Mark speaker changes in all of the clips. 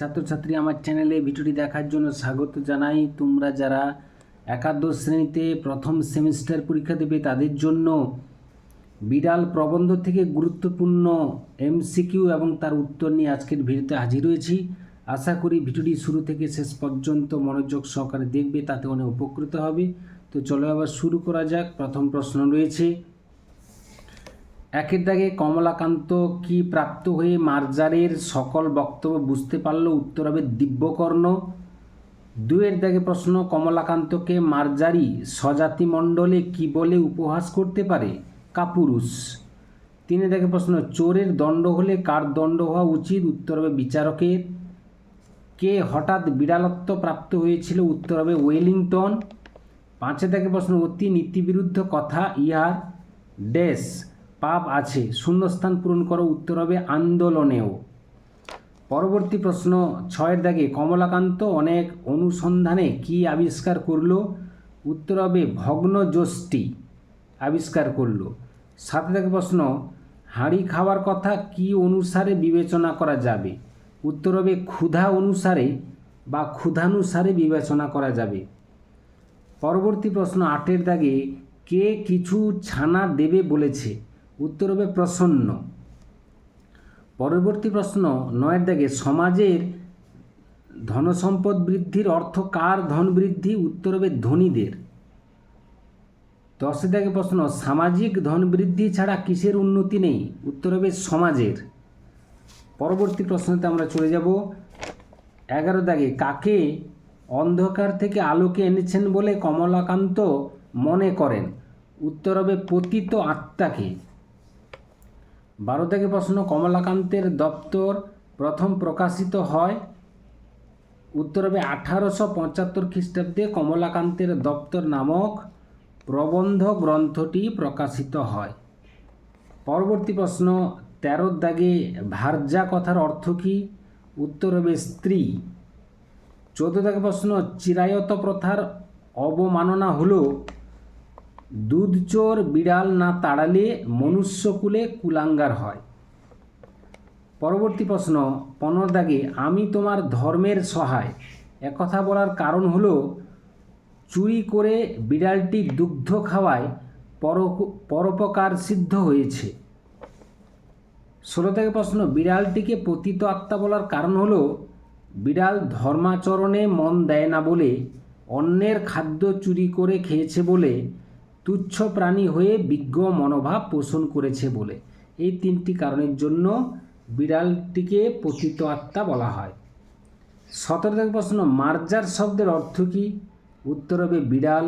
Speaker 1: ছাত্রছাত্রী আমার চ্যানেলে ভিডিওটি দেখার জন্য স্বাগত জানাই। তোমরা যারা একাদশ শ্রেণীতে প্রথম সেমিস্টার পরীক্ষা দেবে, তাদের জন্য বিড়াল প্রবন্ধ থেকে গুরুত্বপূর্ণ এমসিকিউ এবং তার উত্তর নিয়ে আজকের ভিডিওতে হাজির হয়েছি। আশা করি ভিডিওটি শুরু থেকে শেষ পর্যন্ত মনোযোগ সহকারে দেখবে, তাতে অনেক উপকৃত হবে। তো চলো আবার শুরু করা যাক। প্রথম প্রশ্ন রয়েছে একের দাগে কমলাকান্ত কি প্রাপ্ত হয়ে মার্জারের সকল বক্তব্য বুঝতে পারল উত্তর হবে দিব্যকর্ণ। দুয়ের দাগে প্রশ্ন, কমলাকান্তকে মার্জারি স্বজাতি মণ্ডলে কি বলে উপহাস করতে পারে? কাপুরুষ। তিনে দাগে প্রশ্ন, চোরের দণ্ড হলে কার দণ্ড হওয়া উচিত? উত্তর হবে বিচারকের। কে হঠাৎ বিড়ালত্ব প্রাপ্ত হয়েছিল? উত্তর হবে ওয়েলিংটন। পাঁচে থেকে প্রশ্ন, অতি নীতিবিরুদ্ধ কথা ইহার। ড্যাশ পাপ আছে, শূন্যস্থান পূরণ করো, উত্তর হবে আন্দোলনেও। পরবর্তী প্রশ্ন ছয়ের দাগে, কমলাকান্ত অনেক অনুসন্ধানে কি আবিষ্কার করল? উত্তর হবে ভগ্ন যষ্টি আবিষ্কার করল। সাথে থেকে প্রশ্ন, হাঁড়ি খাওয়ার কথা কি অনুসারে বিবেচনা করা যাবে? উত্তর হবে ক্ষুধা অনুসারে বা ক্ষুধানুসারে বিবেচনা করা যাবে। পরবর্তী প্রশ্ন আটের দাগে, কে কিছু ছানা দেবে বলেছে? উত্তর হবে প্রসন্ন। পরবর্তী প্রশ্ন, নয়ের দাগে সমাজের ধনসম্পদ বৃদ্ধির অর্থ কার ধন বৃদ্ধি উত্তর হবে ধনীদের? দশের দাগে প্রশ্ন, সামাজিক ধন বৃদ্ধি ছাড়া কিসের উন্নতি নেই উত্তর হবে সমাজের? পরবর্তী প্রশ্নতে আমরা চলে যাব। এগারো দাগে, কাকে অন্ধকার থেকে আলোকে এনেছেন বলে কমলাকান্ত মনে করেন? উত্তর হবে পতিত আত্মাকে। বারো থেকে প্রশ্ন, কমলাকান্তের দপ্তর প্রথম প্রকাশিত হয় উত্তর হবে আঠারোশো পঁচাত্তর খ্রিস্টাব্দে কমলাকান্তের দপ্তর নামক প্রবন্ধ গ্রন্থটি প্রকাশিত হয়। পরবর্তী প্রশ্ন তেরোর দাগে ভার্যা কথার অর্থ কী? উত্তর হবে স্ত্রী। চৌদ্দ দাগে প্রশ্ন, চিরায়ত প্রথার অবমাননা হলো দুধ চোর বিড়াল না তাড়ালে মনুষ্যকুলে কুলাঙ্গার হয়। পরবর্তী প্রশ্ন পনেরো দাগে আমি তোমার ধর্মের সহায়। একথা বলার কারণ হলো, চুরি করে বিড়ালটি দুগ্ধ খাওয়ায় পর পরোপকার সিদ্ধ হয়েছে। ষোলো থেকে প্রশ্ন, বিড়ালটিকে পতিত আত্মা বলার কারণ হলো, বিড়াল ধর্মাচরণে মন দেয় না বলে, অন্যের খাদ্য চুরি করে খেয়েছে বলে তুচ্ছ প্রাণী হয়ে বিজ্ঞ মনোভাব পোষণ করেছে বলে। এই তিনটি কারণের জন্য বিড়ালটিকে পতিত আত্মা বলা হয়। সতেরো থেকে প্রশ্ন মার্জার শব্দের অর্থ কী? উত্তর হবে বিড়াল।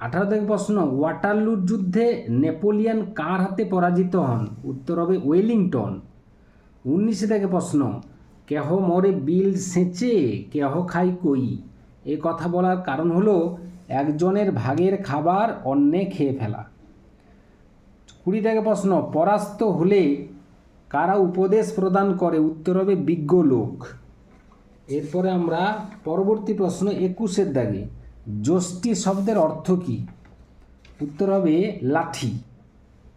Speaker 1: আঠারো থেকে প্রশ্ন ওয়াটারলুর যুদ্ধে নেপোলিয়ান কার হাতে পরাজিত হন? উত্তর হবে ওয়েলিংটন। উনিশে থেকে প্রশ্ন কেহ মরে বিল সেঁচে, কেহ খাই কই? এ কথা বলার কারণ হলো একজনের ভাগের খাবার অন্যে খেয়ে ফেলা। কুড়ি থেকে প্রশ্ন, পরাস্ত হলে কারা উপদেশ প্রদান করে? উত্তর হবে বিজ্ঞ লোক। এরপরে আমরা পরবর্তী প্রশ্ন, একুশের দাগে যষ্টি শব্দের অর্থ কী? উত্তর হবে লাঠি।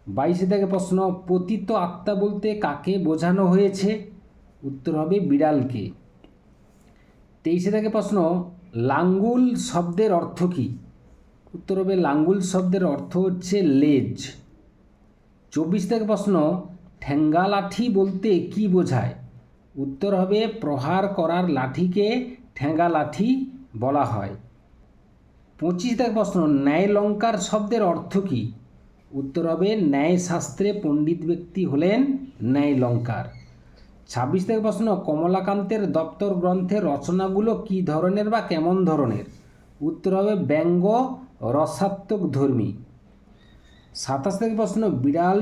Speaker 1: বাইশে থেকে প্রশ্ন, পতিত আত্মা বলতে কাকে বোঝানো হয়েছে? উত্তর হবে বিড়ালকে। তেইশে থেকে প্রশ্ন লাঙ্গুল শব্দের অর্থ কী? উত্তর হবে লাঙ্গুল শব্দের অর্থ হচ্ছে লেজ। চব্বিশ থেকে প্রশ্ন ঠেঙ্গা লাঠি বলতে কি বোঝায়? উত্তর হবে প্রহার করার লাঠিকে ঠেঙ্গা লাঠি বলা হয়। পঁচিশ থেকে প্রশ্ন ন্যায় লঙ্কার শব্দের অর্থ কী? উত্তর হবে ন্যায়শাস্ত্রে পণ্ডিত ব্যক্তি হলেন ন্যায় লঙ্কার ছাব্বিশ থেকে প্রশ্ন, কমলাকান্তের দপ্তর গ্রন্থের রচনাগুলো কি ধরনের বা কেমন ধরনের? উত্তর হবে ব্যঙ্গ রসাত্মক ধর্মী। সাতাশ থেকে প্রশ্ন, বিড়াল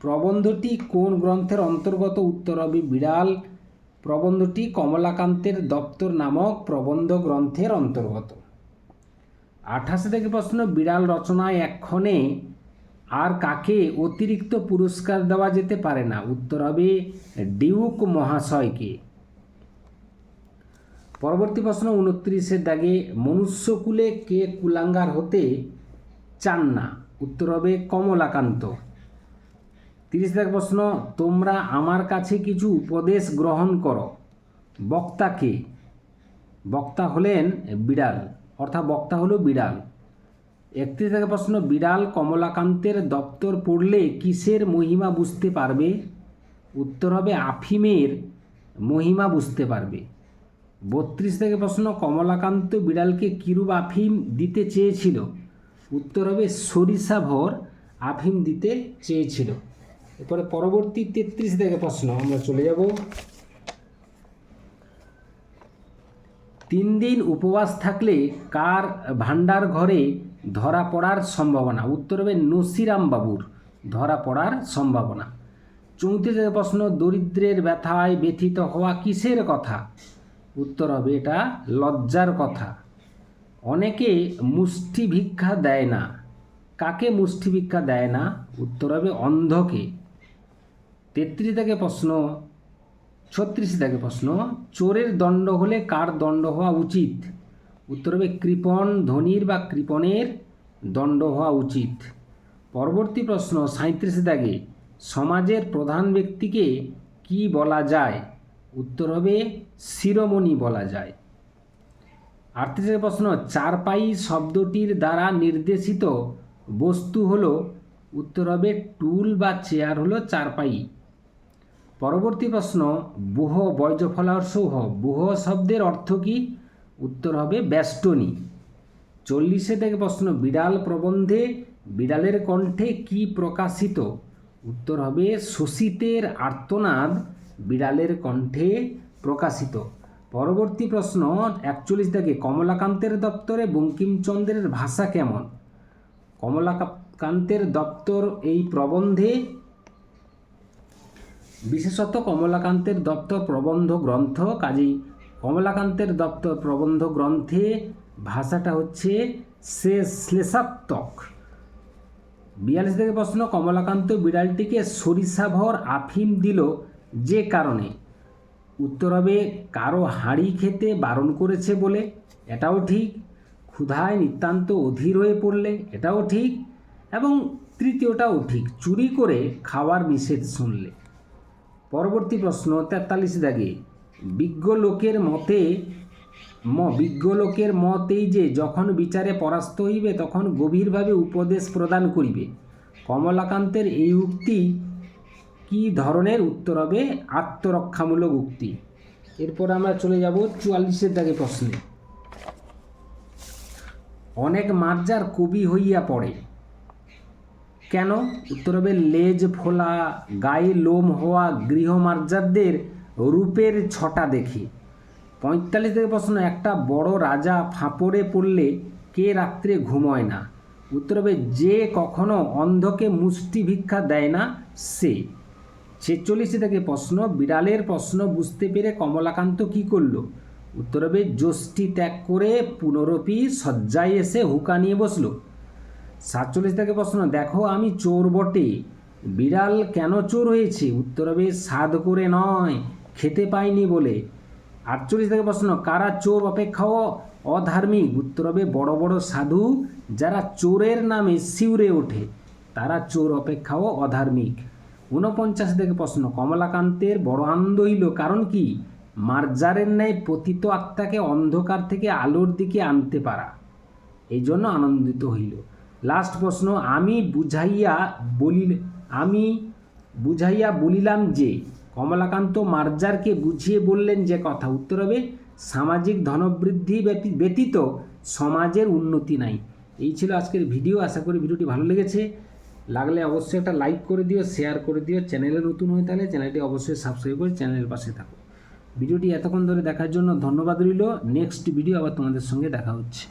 Speaker 1: প্রবন্ধটি কোন গ্রন্থের অন্তর্গত? উত্তর হবে বিড়াল প্রবন্ধটি কমলাকান্তের দপ্তর নামক প্রবন্ধ গ্রন্থের অন্তর্গত। আঠাশে থেকে প্রশ্ন, বিড়াল রচনায় এক্ষণে আর কাকে অতিরিক্ত পুরস্কার দেওয়া যেতে পারে না? উত্তর হবে ডিউক মহাশয়কে। পরবর্তী প্রশ্ন উনত্রিশের দাগে, মনুষ্যকুলে কে কুলাঙ্গার হতে চান না? উত্তর হবে কমলাকান্ত। তিরিশ দাগ প্রশ্ন, তোমরা আমার কাছে কিছু উপদেশ গ্রহণ করো। বক্তা কে? বক্তা হলেন বিড়াল, অর্থাৎ বক্তা হলো বিড়াল। একত্রিশ থেকে প্রশ্ন, বিড়াল কমলাকান্তের দপ্তর পড়লে কিসের মহিমা বুঝতে পারবে? উত্তর হবে, আফিমের মহিমা বুঝতে পারবে। বত্রিশ থেকে প্রশ্ন, কমলাকান্ত বিড়ালকে কিরূপ আফিম দিতে চেয়েছিল? উত্তর হবে, সরিষা ভর আফিম দিতে চেয়েছিল। এরপরে পরবর্তী তেত্রিশ থেকে প্রশ্ন, আমরা চলে যাব। তিন দিন উপবাস থাকলে কার ভান্ডার ঘরে ধরা পড়ার সম্ভাবনা। উত্তর হবে নসিরাম বাবুর ধরা পড়ার সম্ভাবনা। চৌত্রিশ প্রশ্ন, দরিদ্রের ব্যথায় ব্যথিত হওয়া কিসের কথা? উত্তর হবে এটা লজ্জার কথা। অনেকে মুষ্টি ভিক্ষা দেয় না। কাকে মুষ্টি ভিক্ষা দেয় না? উত্তর হবে অন্ধকে। তেত্রিশ থেকে প্রশ্ন, ছত্রিশ থেকে প্রশ্ন, চোরের দণ্ড হলে কার দণ্ড হওয়া উচিত? উত্তর হবে কৃপণ, ধনির বা কৃপণের দণ্ড হওয়া উচিত। পরবর্তী প্রশ্ন সাঁত্রিশ দাগে সমাজের প্রধান ব্যক্তিকে কি বলা যায়? উত্তর হবে শিরোমণি বলা যায়। আটত্রিশের প্রশ্ন, চারপাই শব্দটির দ্বারা নির্দেশিত বস্তু হল, উত্তর হবে টুল বা চেয়ার হলো চারপাই। পরবর্তী প্রশ্ন, বুহ বৈজফলার সৌহ বুহ শব্দের অর্থ কি? উত্তর হবে বেষ্টনী চল্লিশে থেকে প্রশ্ন, বিড়াল প্রবন্ধে বিড়ালের কণ্ঠে কি প্রকাশিত? উত্তর হবে শোষিতের আর্তনাদ, বিড়ালের কণ্ঠে প্রকাশিত। পরবর্তী প্রশ্ন, একচল্লিশ থেকে কমলাকান্তের দপ্তরে বঙ্কিমচন্দ্রের ভাষা কেমন? কমলাকান্তের দপ্তর এই প্রবন্ধে বিশেষত কমলাকান্তের দপ্তর প্রবন্ধ, গ্রন্থ কাজী কমলাকান্তের দপ্তর প্রবন্ধ গ্রন্থে ভাষাটা হচ্ছে সে শ্লেষাত্মক। বিয়াল্লিশ থেকে প্রশ্ন, কমলাকান্ত বিড়ালটিকে সরিষাভর আফিম দিল যে কারণে? উত্তর হবে, কারও হাঁড়ি খেতে বারণ করেছে বলে। এটাও ঠিক। ক্ষুধায় নিতান্ত অধীর হয়ে পড়লে, এটাও ঠিক। এবং তৃতীয়টাও ঠিক, চুরি করে খাওয়ার নিষেধ শুনলে। পরবর্তী প্রশ্ন, তেতাল্লিশ দাগে বিজ্ঞ লোকের মতে, ম বিজ্ঞ লোকের মত এই যে যখন বিচারে পরাস্ত হইবে, তখন গভীরভাবে উপদেশ প্রদান করিবে। কমলাকান্তের এই উক্তি কি ধরনের উত্তর হবে? আত্মরক্ষামূলক উক্তি। এরপর আমরা চলে যাব চুয়াল্লিশের দাগে প্রশ্নে। অনেক মার্জার কবি হইয়া পড়ে। কেন? উত্তর হবে, লেজ ফোলা, গায়ে লোম হওয়া গৃহমার্জারদের রূপের ছটা দেখে। পঁয়তাল্লিশ থেকে প্রশ্ন, একটা বড় রাজা ফাঁপড়ে পড়লে কে রাত্রে ঘুমোয় না? উত্তর হবে, যে কখনো অন্ধকে মুষ্টি ভিক্ষা দেয় না, সে। ছেচল্লিশ থেকে প্রশ্ন, বিড়ালের প্রশ্ন বুঝতে পেরে কমলাকান্ত কি করল? উত্তর হবে, যষ্টি ত্যাগ করে পুনরপি শয্যায় এসে হুকা নিয়ে বসল। সাতচল্লিশ থেকে প্রশ্ন, দেখো আমি চোর বটে, বিড়াল কেন চোর হয়েছে? উত্তর হবে স্বাদ করে নয় খেতে পাইনি বলে। আটচল্লিশ থেকে প্রশ্ন, কারা চোর অপেক্ষাও অধার্মিক? উত্তর হবে বড় বড় সাধু, যারা চোরের নামে শিউরে ওঠে, তারা চোর অপেক্ষাও অধার্মিক। ঊনপঞ্চাশ থেকে প্রশ্ন, কমলাকান্তের বড় আনন্দ হইল কারণ কি? মার্জারের ন্যায় পতিত আত্মাকে অন্ধকার থেকে আলোর দিকে আনতে পারা। এই জন্য আনন্দিত হইল। লাস্ট প্রশ্ন, আমি বুঝাইয়া বলিল, আমি বুঝাইয়া বলিলাম যে কমলাকান্ত মার্জারকে বুঝিয়ে বললেন যে কথা। উত্তর হবে, সামাজিক ধনবৃদ্ধি ব্যতীত সমাজের উন্নতি নাই। এই ছিল আজকের ভিডিও। আশা করি ভিডিওটি ভালো লেগেছে। লাগলে অবশ্যই একটা লাইক করে দিও, শেয়ার করে দিও। চ্যানেলে নতুন হয়ে তাহলে চ্যানেলটি অবশ্যই সাবস্ক্রাইব করে চ্যানেলের পাশে থাকো। ভিডিওটি এতক্ষণ ধরে দেখার জন্য ধন্যবাদ রইল। নেক্সট ভিডিও আবার তোমাদের সঙ্গে দেখা হচ্ছে।